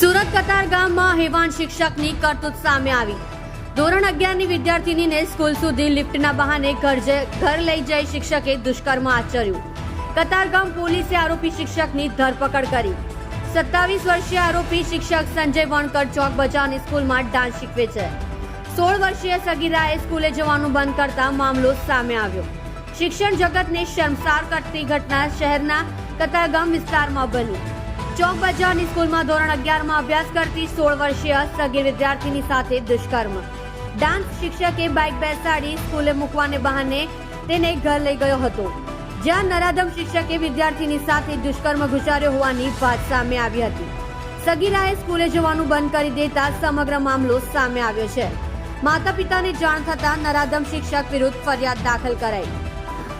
સુરત કતાર ગામમાં હેવાન શિક્ષકની કરતૂત સામે આવી. ધોરણ અગિયારની વિદ્યાર્થીનીને સ્કૂલ સુધી લિફ્ટના બહાને ઘર ઘર લઈ જઈ શિક્ષકે દુષ્કર્મ આચર્યું. કતારગામ પોલીસે આરોપી શિક્ષકની ધરપકડ કરી. સત્તાવીસ વર્ષીય આરોપી શિક્ષક સંજય વણકર ચોક બજાવની સ્કૂલમાં ડાન્સ શીખવે છે. સોળ વર્ષીય સગીરાએ સ્કૂલે જવાનું બંધ કરતા મામલો સામે આવ્યો. શિક્ષણ જગતને શર્મસાર કરતી ઘટના શહેરના કતારગામ વિસ્તારમાં બની. ચોક બજારની સ્કૂલમાં ધોરણ અગિયારમાં અભ્યાસ કરતી સોળ વર્ષીય સગીર વિદ્યાર્થીની સાથે દુષ્કર્મ. ડાન્સ શિક્ષકે બાઇક બેસાડી સ્કૂલે મૂકવાને બહાને તેને ઘર લઈ ગયો હતો. જ્યાં નરાધમ શિક્ષકે વિદ્યાર્થીની સાથે દુષ્કર્મ ગુજાર્યો હોવાની વાત સામે આવી હતી. સગીરાએ સ્કૂલે જવાનું બંધ કરી દેતા સમગ્ર મામલો સામે આવ્યો છે. માતા પિતાને જાણ થતાં નરાધમ શિક્ષક વિરુદ્ધ ફરિયાદ દાખલ કરાઈ.